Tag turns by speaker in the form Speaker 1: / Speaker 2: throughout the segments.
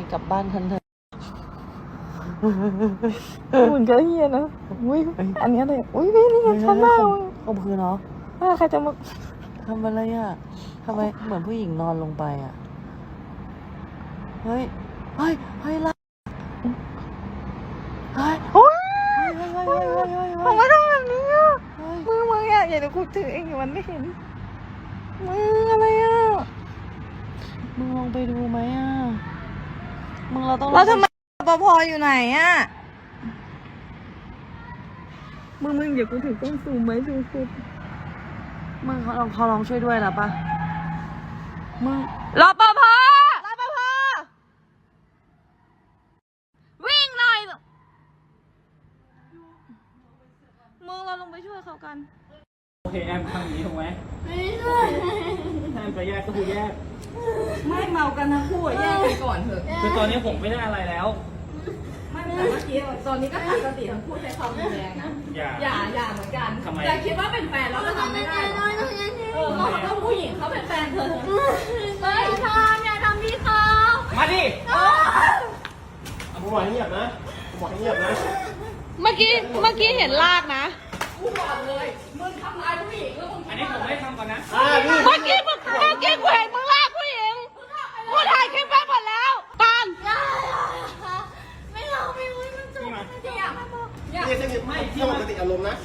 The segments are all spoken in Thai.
Speaker 1: ให้กลับบ้านทันเถอะ
Speaker 2: หุ่นก็เฮียนะอุ้ยอันเนี้ยเลยอุ้ยนี่นี่ไงชั้นหน้ามึง
Speaker 1: ข่มขืนเนาะ
Speaker 2: ว่าใครจะมา
Speaker 1: ทำอะไรอะทำไมเหมือนผู้หญิงนอนลงไปอะ เฮ้ย เฮ้ย เฮ้ยละเฮ้ย
Speaker 2: โอ้ย
Speaker 1: เฮ้ยเฮ้ยเฮ้ยเฮ้ยเฮ้ย
Speaker 2: ทำไมต้องแบบนี้อะ
Speaker 1: เฮ้ย
Speaker 2: มือมึงอะอย่าเดี๋ยวกูถือเองเดี๋ยวมันไม่เห็น มืออะไรอะ
Speaker 1: มึงลองไปดูไหมอะ มึงเราต้อง
Speaker 2: แล้วทำไมปภอยู่ไหนอะ มึงมึงเดี๋ยวกูถือกล้องซูมไว้ดูสุด
Speaker 1: มึงเขาลองเขาลองช่วยด้วยนะปะมึง
Speaker 2: รปภรปภวิ่งหน่อย มึงเราลงไปช่วยเขากัน
Speaker 3: โอเคแอมทำอย่างนี้ถูกไหมไม่ใช่แอมจะแยกก็คือแยก
Speaker 2: ไม่เมากันทั้งคู่อะแยกกันก่อนเถอะ
Speaker 3: คือตอนนี้ผมไม่ได้อะไรแล้ว
Speaker 4: ไม่แต่เมื่อกี้ตอนนี้ก็ขาดสติทั้งคู่ใช้ความรุนแรงนะ
Speaker 3: อย่า
Speaker 4: อย่าอย่าเหมือนกัน
Speaker 3: ทำไม
Speaker 4: อย่าคิดว่าเป็นแฟนแล้วก็ทำไม่ได้หรอกเออเขาเขาผู้หญิงเขาเป็นแฟนเธอเฮ้ยทำอย่าทำพี่เขา
Speaker 3: มาดิ
Speaker 5: ผมบอกให้เงียบนะผมบอกให้เงียบนะ
Speaker 2: เมื่อกี้เมื่อกี้เห็นลากนะ
Speaker 4: กูบอกเลยมึงทำร้ายผู้หญิงแล้วมึง
Speaker 3: อันนี้ผมไม่ได้ทำก่อนนะ
Speaker 5: อ่าพี่
Speaker 2: เมื่อกี้มึงเมื่อกี้กูเห็นมึงลากผู้หญิงกูถ่ายคลิปไว้หมดแล้วตาน
Speaker 4: ไม่เอาไม่เอามันจบอย่า อย่า
Speaker 5: พี่สงบไม่พี่ปกติอารมณ์นะ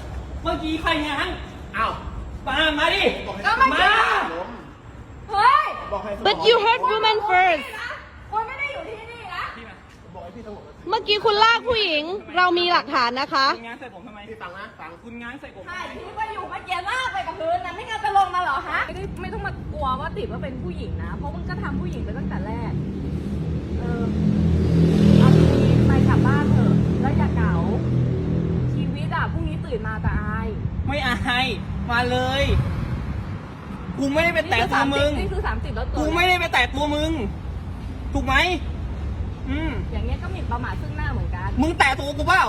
Speaker 3: เมื่อกี้ใครง้าง
Speaker 5: อ้าว
Speaker 3: มามาดิ
Speaker 5: บอกให้
Speaker 4: ก็ไม่
Speaker 3: มา
Speaker 4: ใช่
Speaker 5: อารมณ์
Speaker 4: เฮ้ย
Speaker 5: บอกให้
Speaker 2: but you hurt woman first
Speaker 4: คนไม่ได้อยู่ที่นี่นะ
Speaker 5: บอกให้พี่สงบ
Speaker 2: เมื่อกี้คุณลากผู้หญิง เรามีหลักฐานนะคะ
Speaker 3: คุณง้างใส่ผมทำไม
Speaker 5: พี่ฟังนะฟัง
Speaker 3: คุณง้างใส่ผมทำ
Speaker 4: ใช่
Speaker 3: ไม
Speaker 4: ที่ว่าอยู่เมื่อกี้ลากไปกับพื้นนะไม่งั้นจะลงมาเหรอฮะ ไม่ได้ไม่ต้องมากลัวว่าติดว่าเป็นผู้หญิงนะ เพราะมึงก็ทำผู้หญิงไปตั้งแต่แรก เออ เอาดีๆไปกลับบ้านเถอะ แล้วอย่าเก๋า ชีวิตอะพรุ่งนี้ตื่นมาแต่อาย
Speaker 3: ไม่อาย มาเลย กูไม่ได้ไปแตะตัวมึง
Speaker 4: นี่คือสามสิบแล้วตัว
Speaker 3: กูไม่ได้ไปแตะตัวมึง ถูกไหม อืม
Speaker 4: อย่างเงี้ยก็หมิ่นประมาทซึ่งหน้าเหมือนกัน
Speaker 3: มึงแตะตัวกูเปล่า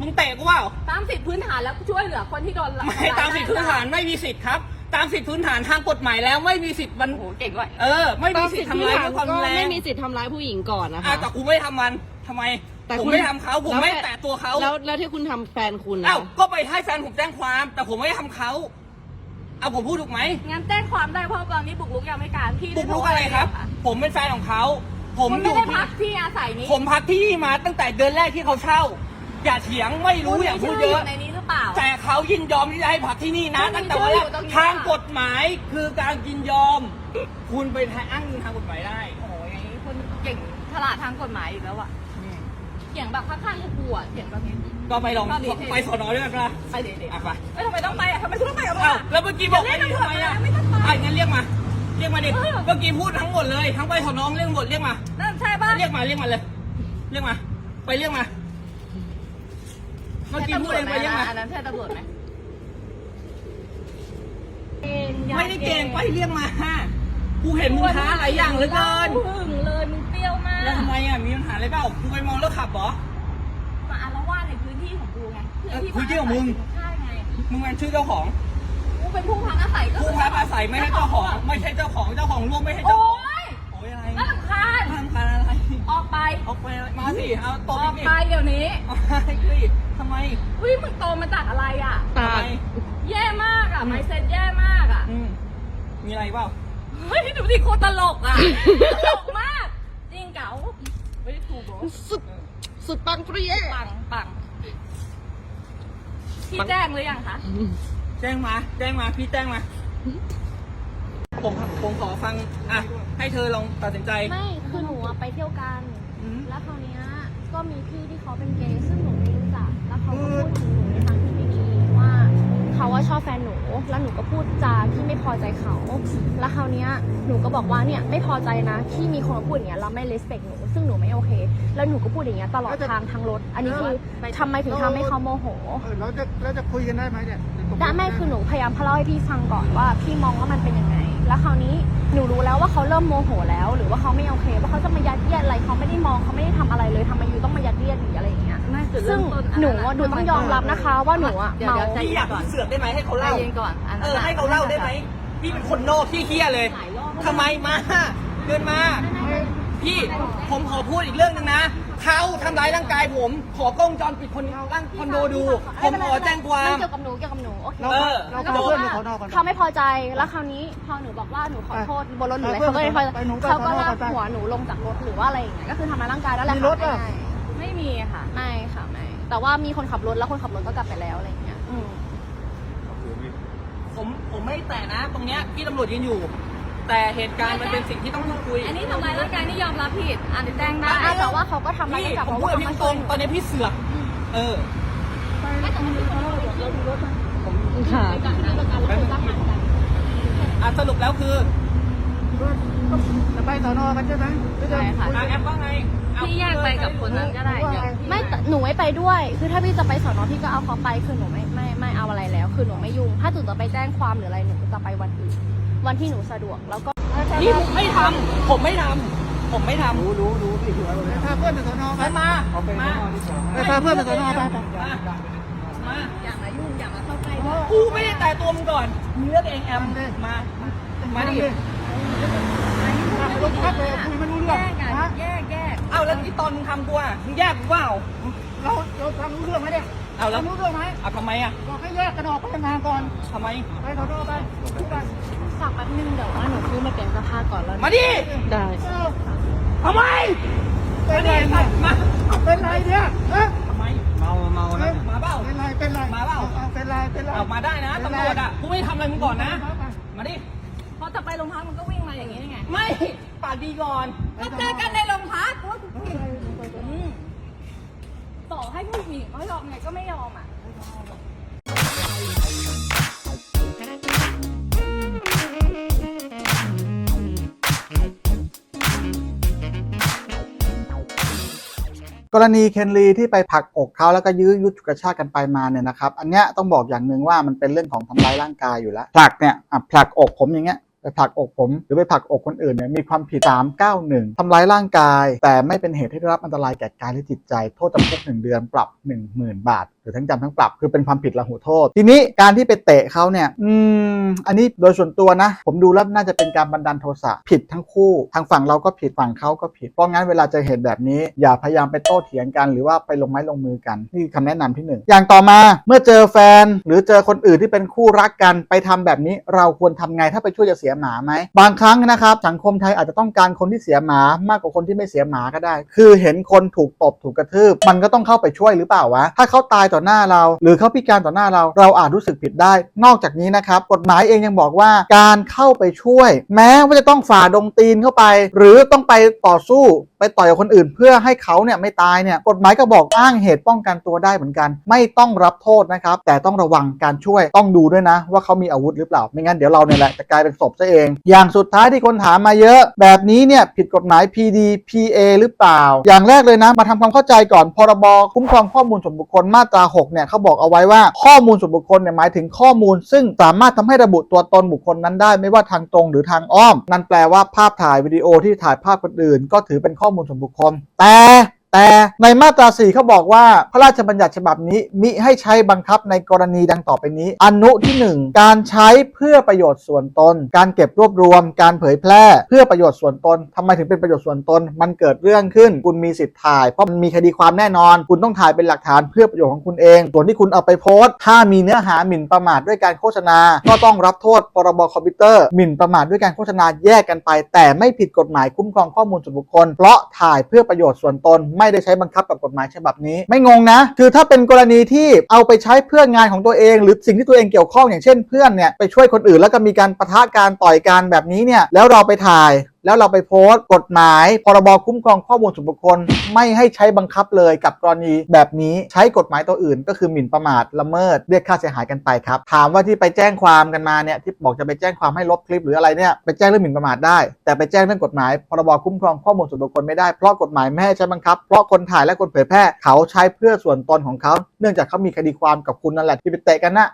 Speaker 3: มึงแตะกูเปล่า
Speaker 4: ตามสิทธิพื้นฐานแล้วช่วยเหลือคนที่โดน
Speaker 3: ไม่ตามสิทธิพื้นฐานไม่มีสิทธิ์ครับ ตามสิทธิพื้นฐานทางกฎหมายแล้วไม่มีสิทธิ์มัน
Speaker 4: โอ้โหเก่งด้วย
Speaker 3: เออ ไม่มีสิทธิ์ทำร้ายด้วยความรุนแรง
Speaker 2: ไม่มีสิทธิ์ทำร้ายผู้หญิงก่อนนะ
Speaker 3: อะ
Speaker 2: คะ
Speaker 3: แต่กูไม่ทำมันทำไม
Speaker 2: แต่
Speaker 3: ผม
Speaker 2: คุณ
Speaker 3: ไม่ทำเขาผมไม่
Speaker 2: แล้ว
Speaker 3: แตะตัวเขา
Speaker 2: แล้วแล้วที่คุณทำแฟนคุณนะ
Speaker 3: อ้าวก็ไปให้แฟนผมแจ้งความ แต่ผมไม่ได้ทำเขาเอาผมพูดถูกไหม
Speaker 4: งั้นแจ้งความได้เพราะตอนนี้บุกรุกยังไม่การพี่
Speaker 3: บุกรุกอะไรครับ ผมเป็นแฟนของเขา ผม
Speaker 4: คุณ
Speaker 3: อ
Speaker 4: ไม่
Speaker 3: ยู่
Speaker 4: ได้
Speaker 3: ที่
Speaker 4: พักที่อาศัยนี้
Speaker 3: ผมพักที่นี่มาตั้งแต่เดือนแรกที่เขาเช่า อย่าเถียงไม่รู้อย่าพูดเยอะ
Speaker 4: ในนี้หรือเปล่า
Speaker 3: แต่เขายินยอมที่จะให้พักที่นี่นะ
Speaker 4: มันมี
Speaker 3: ตั้งแต่วันแรก
Speaker 4: ชื่ออยู่ตรงนี้
Speaker 3: ทางกฎหมายคือการยินยอม คุณไปอ้างอิงทางกฎหมายได้
Speaker 4: โอ้ยคุณเก่งฉลาดทางกฎหมายอีกแล้วอะเถียง แบบข้างๆกูอะเถียงแบบนี้
Speaker 3: ก็ไปลอง
Speaker 4: ตอนนี้
Speaker 3: ไปสอนอด้วยกันปะ
Speaker 4: ไปเดี๋ยว
Speaker 3: อะไป
Speaker 4: ๆเอ้ยทำไมต้องไปอะทำไมคุณต้องไปกับมึง
Speaker 3: อ้าว
Speaker 4: อะ
Speaker 3: แล้วเมื่อกี้บอก
Speaker 4: เดี๋
Speaker 3: ไม่
Speaker 4: ยว
Speaker 3: ดี
Speaker 4: เรียก
Speaker 3: ทำไมอะ
Speaker 4: ตำรวจมาไม่ต้องไป
Speaker 3: อะงั้นเรียกมาเรียกมาดิ
Speaker 4: เออ
Speaker 3: เมื่อกี้พูดทั้งหมดเลยทั้งไปสอนองเรียกหมดเรียกมา
Speaker 4: นั่นใช่ปะ
Speaker 3: เรียกมาเรียกมาเลยเรียกมา ไปเรียกมาเมื่อกี้พูดเองไปเรียกมา
Speaker 4: อันนั้นใช่ตำรวจไหม
Speaker 3: ไม่ได้เก่งไปเรียกมากูเห็นมึงท้าหลายอย่างเหลือเกิน
Speaker 4: หึงเลยมึงเปรี้ยวมาก
Speaker 3: แล้วทำไมอะมีปัญหาอะไรเปล่ากูไปมองแล้วขับเหรอ
Speaker 4: มาอาละวาดในพื้นที่ของกูไง
Speaker 3: เออพื้นที่ของมึง
Speaker 4: ใช่ไง
Speaker 3: มึงเป็นชื่อเจ้าของ
Speaker 4: กูเป็นผู้พักอาศัยก็
Speaker 3: ผู้พักอาศัยไม่ใช่เจ้าของ ไม่ใช่เจ้าของเจ้าของร่วมไม่ใช่
Speaker 4: โอ้
Speaker 3: เจ้าของ
Speaker 4: ย
Speaker 3: โอ้ยอะไร
Speaker 4: น่ารำคาญ
Speaker 3: ทำการอะไร
Speaker 4: ออกไป
Speaker 3: ออกไปอะไรมาสิเอาต
Speaker 4: อบอก
Speaker 3: อีก
Speaker 4: ไปเดี๋ยวนี้
Speaker 3: เอาไปสิทำไม
Speaker 4: อุ้ยมึงโตมาจากอะไรอะ
Speaker 2: ตา
Speaker 3: ทำไม
Speaker 4: แย่มากอะไมเซ็ตแย่มากอะ
Speaker 3: อืมมีอะไรเปล่า
Speaker 4: เฮ้ยดูดิโคตรตลกอะ ตลกมาก จริงเก๋าไม่ได้ถูกโบ
Speaker 2: สุดสุดปังเปรี้ย
Speaker 4: ปังปังพี่แจ้งหรือยังคะ
Speaker 3: แจ้งมา แจ้งมา พี่แจ้งมา ผมผมขอฟัง อะ ให้เธอลองตัดสินใจ
Speaker 6: ไม่ คือหนูอะไปเที่ยวกัน
Speaker 3: อืม
Speaker 6: แล้วคราวเนี้ยก็มีพี่ที่เขาเป็นเกย์ซึ่งหนูไม่รู้จัก แล้วเขาก็พูดถึงหนู เขาว่าชอบแฟนหนู แล้วหนูก็พูดจาที่ไม่พอใจเขา แล้วคราวเนี้ยหนูก็บอกว่าเนี่ยไม่พอใจนะ ที่มีคนมาพูดอย่างเงี้ยเราไม่ respect หนู ซึ่งหนูไม่โอเค แล้วหนูก็พูดอย่างเงี้ยตลอดทางทางรถ อันนี้คือทำไมถึงทำให้เขาโมโห
Speaker 5: เออเราจะเราจะคุยกันได้ไหมเนี่ย
Speaker 6: ได้ไม่คือหนูพยายามเล่าให้พี่ฟังก่อนว่าพี่มองว่ามันเป็นยังไง แล้วคราวนี้หนูรู้แล้วว่าเขาเริ่มโมโหแล้ว หรือว่าเขาไม่โอเคว่าเขาจะมายัดเยียดอะไรเขาไม่ได้มองเขาไม่ได้ทำอะไรเลยทำไมอยู่ต้องมายัดเยียดหรืออะไรอย่างเงี้ย
Speaker 4: น่าจะเริ่
Speaker 6: ซึ่ง
Speaker 4: มต้น
Speaker 6: หนูอะหนูต้องยอมรับนะคะ ว่าหนูอะ
Speaker 4: เดี๋ยว
Speaker 6: เมา
Speaker 4: เดี๋ยวใจ
Speaker 3: พี่อยากเสือกได้ไหมให้เขา
Speaker 4: ใจ
Speaker 3: เล่า
Speaker 4: เย็นก่อนน
Speaker 3: เอ
Speaker 4: นั้น
Speaker 3: อให้เขาเล่าได้ไหมพี่เป็นคนนอกที่เฮี้ยเลย
Speaker 4: หลายรอบ
Speaker 3: ทำไมมาเดินมา พี่ผมขอพูดอีกเรื่องหนึ่งนะ เขาทำร้ายร่างกายผม ขอกล้องวงจรปิดคนร่างคอนโดดู ผมขอแจ้งความ
Speaker 6: เกี่ยวกับหนูเกี่ยวกับหนูโอเค
Speaker 3: เออ
Speaker 6: เราก็บอกว่าเขาไม่พอใจแล้วคราวนี้พอหนูบอกว่าหนูขอโทษบนรถหรืออะไรเขาก็เลยพอเขาก็ลากหัวหนูลงจากรถหรือว่าอะไรอย่างเงี้ยก็คือทำร้ายร่างกายแล้วแหละค่ะ
Speaker 4: ไม่มีค่ะ
Speaker 6: ไม่ค่ะไม่แต่ว่ามีคนขับรถแล้วคนขับรถก็กลับไปแล้วอะไรอย่างเงี้ยอืม
Speaker 3: ผมผมไม่แตะนะ ตรงเนี้ยพี่ตำรวจยืนอยู่ แต่เหตุการณ์มันเป็นสิ่งที่ต้องพูดคุย
Speaker 4: อันนี้ทำลายร่างกายนี่ยอมรับผิดอ่านแจ้งได้
Speaker 6: อะแต่ว่าเขาก็ทำร้าย
Speaker 3: พี่
Speaker 6: กลับ
Speaker 3: ผม
Speaker 6: เพราะ
Speaker 3: พูด
Speaker 6: ว่า
Speaker 3: กับ
Speaker 6: เขา
Speaker 3: พี่
Speaker 6: มา
Speaker 3: ต
Speaker 6: ช
Speaker 3: รง
Speaker 6: น
Speaker 3: ๆตอนนี้พี่เสือกเออ
Speaker 1: ค่ะ
Speaker 3: อะสรุปแล้วคือ
Speaker 5: จะไปสอนอกันใช่ไหมหรือจะ
Speaker 4: ใช่ค่ะ
Speaker 3: ทางแอปว่าไงเอา
Speaker 4: พี่แยกไปกับคนนั้นก็ได้อย่าง
Speaker 6: ไม่แต่หนูไม่ไปด้วย คือถ้าพี่จะไปสอนอพี่ก็เอาเขาไปคือหนูไม่ไม่ไม่เอาอะไรแล้ว คือหนูไม่ยุ่งถ้าตู่จะไปแจ้งความหรืออะไรหนูจะไปวันอื่น วันที่หนูสะดวกแล้วก็
Speaker 3: พี่ผมไม่ทำผมไม่ทำผมไม่ทำ
Speaker 5: รู้รู้รู้พี่ถือไว้เลยพาเพื่อนไปสอนอ
Speaker 3: ไปมา
Speaker 5: เอาไป
Speaker 3: มา
Speaker 5: ไปพาเพื่อนไปสอนอไปไป
Speaker 3: มามา
Speaker 4: อย่ามายุ่งอย่ามาเข้าใกล้
Speaker 3: กูไม่ได้แต่ตัวมึงก่อนมึงเลือกเองแอมมามาดิ
Speaker 5: รถพักเลยคุยไม่รู้เรื่
Speaker 4: แย
Speaker 5: อง
Speaker 4: กกัน
Speaker 5: ฮะ
Speaker 4: แยกแยก
Speaker 3: เอาแล้วที่ตอนมึงทำกูอะมึงแยกกูเปล่า
Speaker 5: เราเราทำรู้เรื่องไหมเนี่ย
Speaker 3: เอาแล้ว
Speaker 5: ทำรู้เรื่องไหม
Speaker 3: เอาทำไมอะ
Speaker 5: บอกให้แยกกันออกไปทำงานก่อน
Speaker 3: ทำไม
Speaker 5: ไปสอนอไปคุยกัน
Speaker 6: ฝากแป๊บนึงเดี๋ยวว่าหนูพูดไม่เป็นสภาพก่อนแล้ว
Speaker 3: มาดิ
Speaker 1: ได้
Speaker 5: เออ
Speaker 3: ทำไม
Speaker 5: เป็
Speaker 3: มาน
Speaker 5: ไร
Speaker 3: ดิ
Speaker 5: เนี่ย
Speaker 3: มา
Speaker 5: เป็นไรเนี่ยฮะ
Speaker 3: ทำไม
Speaker 5: เมาเมานะ
Speaker 3: มาเปล่า
Speaker 5: เป็นไรเป็นไร
Speaker 3: มาเปล่า
Speaker 5: อเป็นไรเป็นไร
Speaker 3: เอามาได้นะตำรวจอะกูไม่ได้ทำอะไรมึงก่อนนะ มาดิ
Speaker 4: พอจะไปโรงพักมันก็วิ่งมาอย่างนี้ไง
Speaker 3: ไม่ปากดีก่อน
Speaker 4: ก็เจอกันในโรงพักว่ากูผิดอืม ต่อให้ผู้หญิงเขายอมไงก็ไม่ยอมอะ
Speaker 7: กรณีเคนลีที่ไปผลักอกเขาแล้วก็ยื้อยุดฉุดกระชากกันไปมาเนี่ยนะครับ อันเนี้ยต้องบอกอย่างหนึ่งว่ามันเป็นเรื่องของทำร้ายร่างกายอยู่แล้วผลักเนี่ยอะผลักอกผมอย่างเงี้ย ไปผลักอกผม หรือไปผลักอกคนอื่นเนี่ยมีความผิด 391 ทำร้ายร่างกาย แต่ไม่เป็นเหตุให้ได้รับอันตรายแก่กายหรือจิตใจ โทษจำคุก 1 เดือนปรับ 10,000 บาท รือทั้งจำทั้งปรับ คือเป็นความผิดละหูโทษ ทีนี้การที่ไปเตะเขาเนี่ยอืมอันนี้โดยส่วนตัวนะ ผมดูแล้วน่าจะเป็นการบันดาลโทสะผิดทั้งคู่ ทางฝั่งเราก็ผิดฝั่งเขาก็ผิด เพราะงั้นเวลาจอเหตุแบบนี้ อย่าพยายามไปโต้เถียงกัน หรือว่าไปลงไม้ลงมือกันนี่คือคำแนะนำที่หนึ่งอย่างต่อมาเมื่อเจอแฟนหรือเจอคนอื่นที่เป็นคู่รักกันไปทำแบบนี้เราควรทำไงถ้าไปช่วยจะเสียหมาไหมบางครั้งนะครับสังคมไทยอาจจะต้องการคนที่เสียหมามากกว่าคนที่ไม่เสียหมาก็ได้ คือเห็นคนถูกตบถูกกระทืบมันก็ต้องเข้าไปช่วยหรือเปล่าวะถ้าเขาตายต่อหน้าเรา หรือเขาพิการต่อหน้าเรา เราอาจรู้สึกผิดได้ นอกจากนี้นะครับ กฎหมายเองยังบอกว่าการเข้าไปช่วย แม้ว่าจะต้องฝ่าดงตีนเข้าไป หรือต้องไปต่อสู้ไปต่อยกับคนอื่นเพื่อให้เขาเนี่ยไม่ตายเนี่ยกฎหมายก็บอกอ้างเหตุป้องกันตัวได้เหมือนกัน ไม่ต้องรับโทษนะครับ แต่ต้องระวังการช่วยต้องดูด้วยนะ ว่าเขามีอาวุธหรือเปล่า ไม่งั้นเดี๋ยวเราเนี่ยแหละจะกลายเป็นศพซะเอง อย่างสุดท้ายที่คนถามมาเยอะ แบบนี้เนี่ยผิดกฎหมาย PD PA หรือเปล่า อย่างแรกเลยนะมาทำความเข้าใจก่อนพรบคุ้มครองข้อมูลส่วนบุคคลมาตรา 6 เนี่ยเขาบอกเอาไว้ว่าข้อมูลส่วนบุคคลเนี่ยหมายถึงข้อมูล ซึ่งสามารถทำให้ระบุตัวตนบุคคลนั้นได้ ไม่ว่าทางตรงหรือทางอ้อม นั่นแปลว่าภาพถ่ายวิดีโอที่ถ่ายภาพคนอื่น ก็ถือเป็นข้อข้อมูลส่วนบุคคล แต่ แต่ในมาตรา 4เขาบอกว่าพระราชบัญญัติฉบับนี้มิให้ใช้บังคับในกรณีดังต่อไปนี้ อนุที่ 1 การใช้เพื่อประโยชน์ส่วนตน การเก็บรวบรวม การเผยแพร่เพื่อประโยชน์ส่วนตนทำไมถึงเป็นประโยชน์ส่วนตน มันเกิดเรื่องขึ้น คุณมีสิทธิ์ถ่าย เพราะมันมีคดีความแน่นอน คุณต้องถ่ายเป็นหลักฐานเพื่อประโยชน์ของคุณเอง ส่วนที่คุณเอาไปโพสต์ ถ้ามีเนื้อหาหมิ่นประมาทด้วยการโฆษณา ก็ต้องรับโทษพรบคอมพิวเตอร์หมิ่นประมาทด้วยการโฆษณาแยกกันไป แต่ไม่ผิดกฎหมายคุ้มครองข้อมูลส่วนบุคคล เพราะถ่ายเพื่อประโยชน์ส่วนตนไม่ได้ใช้บังคับกับกฎหมายฉบับนี้ ไม่งงนะ คือถ้าเป็นกรณีที่เอาไปใช้เพื่องานของตัวเอง หรือสิ่งที่ตัวเองเกี่ยวข้องอย่างเช่นเพื่อนเนี่ยไปช่วยคนอื่นแล้วก็มีการประทะการต่อยกันแบบนี้เนี่ยแล้วเราไปถ่าย แล้วเราไปโพสต์กฎหมาย พรบคุ้มครองข้อมูลส่วนบุคคล ไม่ให้ใช้บังคับเลยกับกรณีแบบนี้ใช้กฎหมายตัวอื่น ก็คือหมิ่นประมาทละเมิดเรียกค่าเสียหายกันไปครับถามว่าที่ไปแจ้งความกันมาเนี่ยที่บอกจะไปแจ้งความให้ลบคลิปหรืออะไรเนี่ยไปแจ้งเรื่องหมิ่นประมาทได้ แต่ไปแจ้งเรื่องกฎหมาย พรบคุ้มครองข้อมูลส่วนบุคคลไม่ได้เพราะกฎหมายไม่ให้ใช้บังคับเพราะคนถ่ายและคนเผยแพร่เขาใช้เพื่อส่วนตนของเขา เนื่องจากเขามีคดีความกับคุณนั่นแหละที่ไปเตะกันนะ